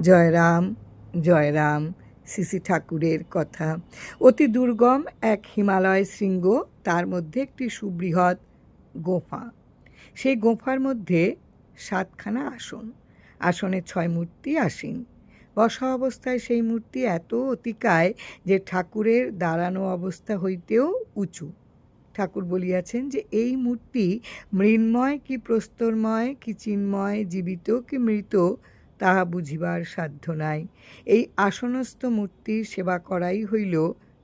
Jayram Jayram, CC ঠাকুরের কথা। অতি দুর্গম এক হিমালয় শৃঙ্গ, তার মধ্যে একটি সুবৃহৎ গোফা। সেই গোফার মধ্যে সাতখানা আসন। আসনে ছয় মূর্তি আসীন। বসা অবস্থায় সেই মূর্তি এত অতিকায় যে ঠাকুরের দাঁড়ানো অবস্থা হইতেও উঁচু। ঠাকুর বলিয়াছেন যে, এই মূর্তি মৃন্ময় কি প্রস্তরময়, কি চিন্ময়, জীবিত কি মৃত তাহা বুঝিবার সাধ্য নাই। এই আসনস্থ মূর্তির সেবা করাই হইল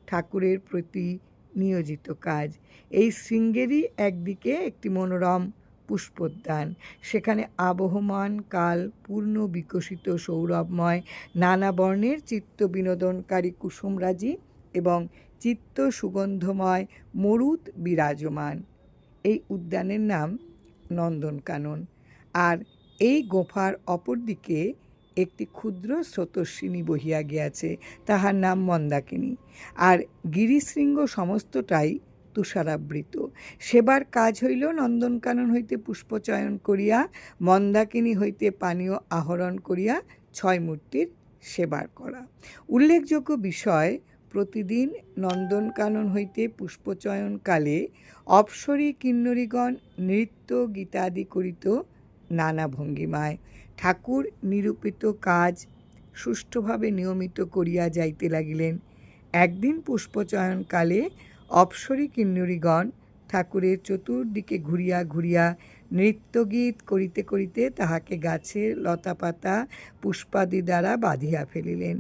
ঠাকুরের প্রতি নিয়োজিত কাজ। এই শৃঙ্গেরই একদিকে একটি মনোরম পুষ্পোদ্যান, সেখানে আবহমান কাল পূর্ণ বিকশিত সৌরভময়, নানা বর্ণের চিত্ত বিনোদনকারী কুসুমরাজি এবং চিত্ত সুগন্ধময় মরুত বিরাজমান। এই উদ্যানের নাম নন্দনকানন। আর এই গোফার অপর দিকে একটি ক্ষুদ্র স্রোতস্বিনী বহিয়া গিয়াছে, তাহার নাম মন্দাকিনী। আর গিরিশৃঙ্গ সমস্তটাই তুষারাবৃত। সেবার কাজ হইল নন্দনকানন হইতে পুষ্পচয়ন করিয়া, মন্দাকিনী হইতে পানীয় আহরণ করিয়া ছয় মূর্তির সেবার করা। উল্লেখযোগ্য বিষয়, প্রতিদিন নন্দনকানন হইতে পুষ্পচয়নকালে অপসরী কিন্নরীগণ নৃত্য গীতাদি করিত নানা ভঙ্গিমায়। ঠাকুর নিরূপিত কাজ সুষ্ঠুভাবে নিয়মিত করিয়া যাইতে লাগিলেন। একদিন পুষ্পচয়নকালে অপসরী কিন্নরীগণ ঠাকুরের চতুর্দিকে ঘুরিয়া ঘুরিয়া নৃত্যগীত করিতে করিতে তাহাকে গাছের লতাপাতা পুষ্পাদি দ্বারা বাঁধিয়া ফেলিলেন।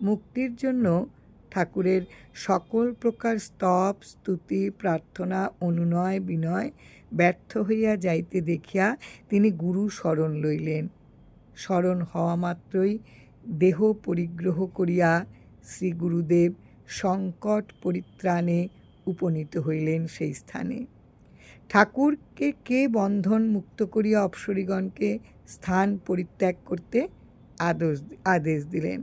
মুক্তির জন্য ঠাকুরের সকল প্রকার স্তব, স্তুতি, প্রার্থনা, অনুনয়, বিনয় ব্যর্থ হইয়া যাইতে দেখিয়া তিনি গুরু শরণ লইলেন। স্মরণ হওয়া মাত্রই দেহ পরিগ্রহ করিয়া শ্রী গুরুদেব সংকট পরিত্রাণে উপনীত হইলেন সেই স্থানে। ঠাকুরকে কে বন্ধন মুক্ত করিয়া অপসরীগণকে স্থান পরিত্যাগ করতে আদেশ আদেশ দিলেন।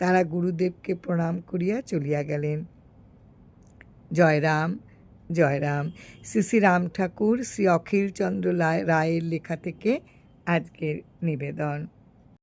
তারা গুরুদেবকে প্রণাম করিয়া চলিয়া গেলেন। জয়রাম জয়রাম শ্রী শ্রী রাম ঠাকুর, শ্রী অখিলচন্দ্র রায়ের লেখা থেকে আজকের নিবেদন।